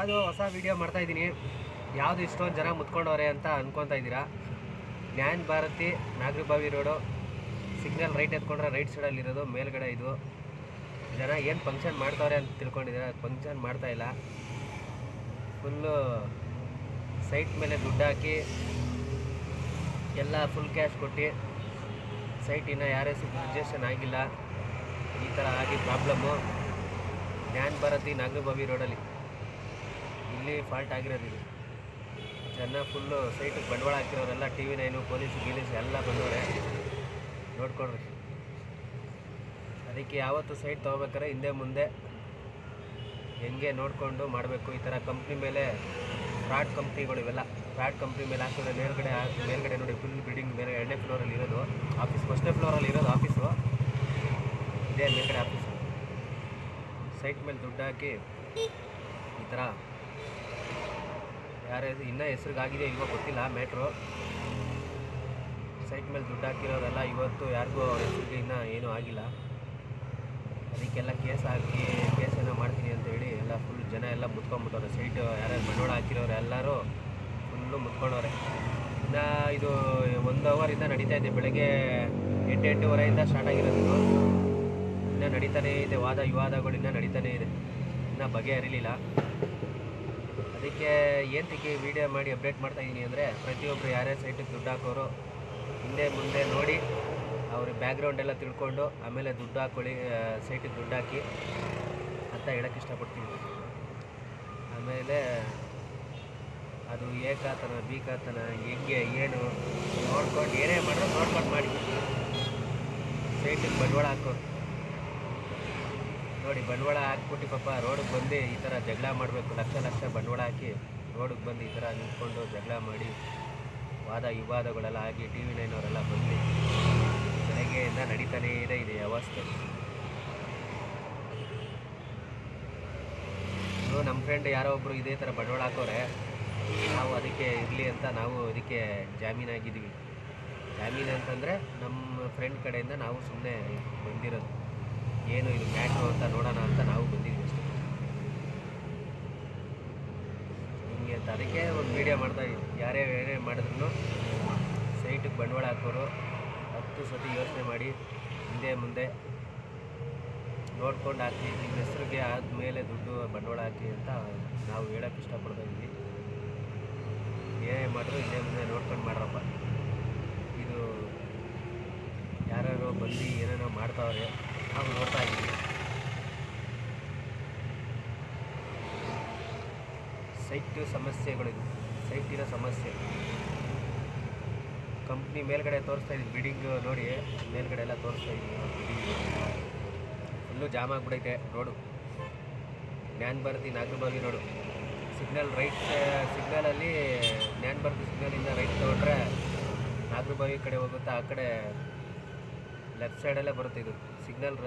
ಯಾವುದು ಹೊಸ ವಿಡಿಯೋ ಮಾಡ್ತಾ ಇದ್ದೀನಿ. ಯಾವುದು ಇಷ್ಟೊಂದು ಜನ ಮುತ್ಕೊಂಡವ್ರೆ ಅಂತ ಅನ್ಕೊತಾ ಇದ್ದೀರಾ? Jnana Bharathi, Nagarabhavi road signal right ಎತ್ಕೊಂಡ್ರೆ right ಸೈಡಲ್ಲಿರೋದು ಮೇಲ್ಗಡೆ ಇದು. ಜನ ಏನು ಫಂಕ್ಷನ್ ಮಾಡ್ತಾವ್ರೆ ಅಂತ ತಿಳ್ಕೊಂಡಿದ್ದೀರಾ? ಫಂಕ್ಷನ್ ಮಾಡ್ತಾಯಿಲ್ಲ ಫುಲ್ಲು ಸೈಟ್ ಮೇಲೆ ದುಡ್ಡು ಹಾಕಿ, ಎಲ್ಲ ಫುಲ್ ಕ್ಯಾಶ್ ಕೊಟ್ಟು ಸೈಟ್ ಇನ್ನೂ ಯಾರೇ ರಿಜಿಸ್ಟ್ರೇಷನ್ ಆಗಿಲ್ಲ, ಈ ಥರ ಆಗಿ ಪ್ರಾಬ್ಲಮ್ಮು ಜ್ಞಾನ್ ಭಾರತಿ, ನಾಗರಬಾವಿ ರೋಡಲ್ಲಿ ಇಲ್ಲಿ ಫಾಲ್ಟ್ ಆಗಿರೋದು ಇದು. ಜನ ಫುಲ್ಲು ಸೈಟಿಗೆ ಬಂಡವಾಳ ಹಾಕಿರೋರೆಲ್ಲ ಟಿ ವಿ ನೈನು ಪೊಲೀಸ್ ಗೀಲೀಸ್ ಎಲ್ಲ ಬಂದವ್ರೆ. ನೋಡ್ಕೊಳ್ರಿ. ಅದಕ್ಕೆ ಯಾವತ್ತು ಸೈಟ್ ತೊಗೋಬೇಕಾರೆ ಹಿಂದೆ ಮುಂದೆ ಹೆಂಗೆ ನೋಡಿಕೊಂಡು ಮಾಡಬೇಕು ಈ ಥರ ಕಂಪ್ನಿ ಮೇಲೆ ಫ್ರಾಡ್ ಕಂಪ್ನಿಗಳು ಇವೆಲ್ಲ. ಫ್ರಾಡ್ ಕಂಪ್ನಿ ಮೇಲೆ ಹಾಕಿದ್ರೆ ಮೇಲ್ಗಡೆ ಮೇಲ್ಗಡೆ ನೋಡಿ ಫುಲ್ ಬಿಲ್ಡಿಂಗ್ ಮೇಲೆ ಎರಡನೇ ಫ್ಲೋರಲ್ಲಿ ಇರೋದು. ಆಫೀಸ್ ಫಸ್ಟೇ ಫ್ಲೋರಲ್ಲಿ ಇರೋದು ಆಫೀಸು ಇದೇ ಮೇಲ್ಗಡೆ ಆಫೀಸು ಸೈಟ್ ಮೇಲೆ ದುಡ್ಡು ಹಾಕಿ ಈ ಥರ ಯಾರೇ ಇನ್ನೂ ಹೆಸ್ರಿಗಾಗಿದೆ ಇಲ್ವೋ ಗೊತ್ತಿಲ್ಲ ಮ್ಯಾಟ್ರು ಸೈಟ್ ಮೇಲೆ ದುಡ್ಡು ಹಾಕಿರೋದೆಲ್ಲ ಇವತ್ತು ಯಾರಿಗೂ ಅವ್ರ ಹೆಸರಿಗೆ ಇನ್ನೂ ಏನೂ ಆಗಿಲ್ಲ. ಅದಕ್ಕೆಲ್ಲ ಕೇಸ್ ಹಾಕಿ ಕೇಸ್ ಏನೋ ಮಾಡ್ತೀನಿ ಅಂತ ಹೇಳಿ ಎಲ್ಲ ಫುಲ್ ಜನ ಎಲ್ಲ ಮುತ್ಕೊಂಡ್ಬಿಟ್ಟವ್ರೆ. ಸೈಟ್ ಯಾರ್ಯಾರು ಬಂಡವಾಳ ಹಾಕಿರೋರು ಎಲ್ಲರೂ ಫುಲ್ಲು ಮುತ್ಕೊಂಡವ್ರೆ. ಇನ್ನು ಇದು ಒಂದು ಅವರಿಂದ ನಡೀತಾ ಇದೆ ಬೆಳಗ್ಗೆ ಎಂಟು ಎಂಟೂವರೆಯಿಂದ ಸ್ಟಾರ್ಟ್ ಆಗಿರೋದು ಇನ್ನೂ ನಡೀತಾನೇ ಇದೆ ವಾದ ವಿವಾದಗಳು ಇನ್ನೂ ನಡೀತಾನೇ ಇದೆ. ಇನ್ನೂ ಬಗೆಹರಿಲಿಲ್ಲ ಅದಕ್ಕೆ ಏನಕ್ಕೆ ವಿಡಿಯೋ ಮಾಡಿ ಅಪ್ಡೇಟ್ ಮಾಡ್ತಾ ಇದ್ದೀನಿ ಅಂದರೆ ಪ್ರತಿಯೊಬ್ಬರು ಯಾರ್ಯಾರು ಸೈಟಿಗೆ ದುಡ್ಡು ಹಾಕೋರು ಹಿಂದೆ ಮುಂದೆ ನೋಡಿ ಅವ್ರ ಬ್ಯಾಕ್ಗ್ರೌಂಡ್ ಎಲ್ಲ ತಿಳ್ಕೊಂಡು ಆಮೇಲೆ ದುಡ್ಡು ಹಾಕೊಳ್ಳಿ ಸೈಟಿಗೆ ದುಡ್ಡು ಹಾಕಿ ಅಂತ ಹೇಳೋಕ್ಕೆ ಇಷ್ಟಪಡ್ತೀನಿ. ಆಮೇಲೆ ಅದು ಏಕಾತನ ಬೀಕಾತನ ಹೆಂಗೆ, ಏನು ನೋಡ್ಕೊಂಡು ಏನೇ ಮಾಡಿದ್ರು ನೋಡ್ಕೊಂಡು ಮಾಡಿ. ಸೈಟಿಗೆ ಬಂಡವಾಳ ಹಾಕೋರು. ನೋಡಿ, ಬಂಡವಾಳ ಹಾಕ್ಬಿಟ್ಟು ಪಾಪ ರೋಡಿಗೆ ಬಂದು ಈ ಥರ ಜಗಳ ಮಾಡಬೇಕು. ಲಕ್ಷ ಲಕ್ಷ ಬಂಡವಾಳ ಹಾಕಿ ರೋಡಿಗೆ ಬಂದು ಈ ಥರ ನಿಂತ್ಕೊಂಡು ಜಗಳ ಮಾಡಿ, ವಾದ ವಿವಾದಗಳೆಲ್ಲ ಆಗಿ ಟಿ ವಿ ನೈನವರೆಲ್ಲ ಬಂದು ಬೆಳಗ್ಗೆಯಿಂದ ನಡೀತಾನೇ ಇದೆ ಇದೆ ವ್ಯವಸ್ಥೆ. ನಮ್ಮ ಫ್ರೆಂಡ್ ಯಾರೋ ಒಬ್ಬರು ಇದೇ ಥರ ಬಂಡವಾಳ ಹಾಕೋರೆ, ನಾವು ಅದಕ್ಕೆ ಇರಲಿ ಅಂತ ನಾವು ಅದಕ್ಕೆ ಜಾಮೀನಾಗಿದ್ದೀವಿ. ಜಾಮೀನು ಅಂತಂದರೆ ನಮ್ಮ ಫ್ರೆಂಡ್ ಕಡೆಯಿಂದ ನಾವು ಸುಮ್ಮನೆ ಬಂದಿರೋದು. ಏನು ಇದು ಮ್ಯಾಟ್ರು ಅಂತ ನೋಡೋಣ ಅಂತ ನಾವು ಬಂದಿದ್ವಿ ಅಷ್ಟೇ. ಹಿಂಗೆ ಅಂತ ಅದಕ್ಕೆ ಒಂದು ವೀಡಿಯೋ ಮಾಡ್ತಾ ಯಾರೇ ಏನೇ ಮಾಡಿದ್ರು ಸೈಟಿಗೆ ಬಂಡವಾಳ ಹಾಕೋರು ಹತ್ತು ಸತಿ ಯೋಚನೆ ಮಾಡಿ, ಹಿಂದೆ ಮುಂದೆ ನೋಡ್ಕೊಂಡು ಹಾಕಿ, ನಿಮ್ಮ ಹೆಸ್ರಿಗೆ ಆದಮೇಲೆ ದುಡ್ಡು ಬಂಡವಾಳ ಹಾಕಿ ಅಂತ ನಾವು ಹೇಳೋಕ್ಕೆ ಇಷ್ಟಪಡ್ತಾ ಇದ್ವಿ. ಏನೇ ಮಾಡಿದ್ರು ಹಿಂದೆ ಮುಂದೆ ನೋಡ್ಕೊಂಡು ಮಾಡ್ರಪ್ಪ. ಇದು ಯಾರು ಬಂದು ಏನೇನೋ ಮಾಡ್ತಾವ್ರೆ ನಾವು ನೋಡ್ತಾ ಇದ್ದೀವಿ ಸೈಟ್ ಸಮಸ್ಯೆಗಳಿದು. ಸೈಟಿನ ಸಮಸ್ಯೆ. ಕಂಪ್ನಿ ಮೇಲ್ಗಡೆ ತೋರಿಸ್ತಾ ಇದ್ದೀವಿ ಬಿಲ್ಡಿಂಗ್ ನೋಡಿ, ಮೇಲ್ಗಡೆ ಎಲ್ಲ ತೋರಿಸ್ತಾ ಇದ್ದೀವಿ full jam ಆಗಿಬಿಡೈತೆ road. Jnana Bharathi, Nagarabhavi road. Signal right ಸಿಗ್ನಲಲ್ಲಿ Jnana Bharathi ಸಿಗ್ನಲಿಂದ ರೈಟ್ ತೊಗೊಂಡ್ರೆ ನಾಗರಬಾವಿ ಕಡೆ ಹೋಗುತ್ತಾ ಆ ಕಡೆ ಲೆಫ್ಟ್ ಸೈಡಲ್ಲೇ ಬರುತ್ತೆ ಇದು. ಸಿಗ್ನಲ್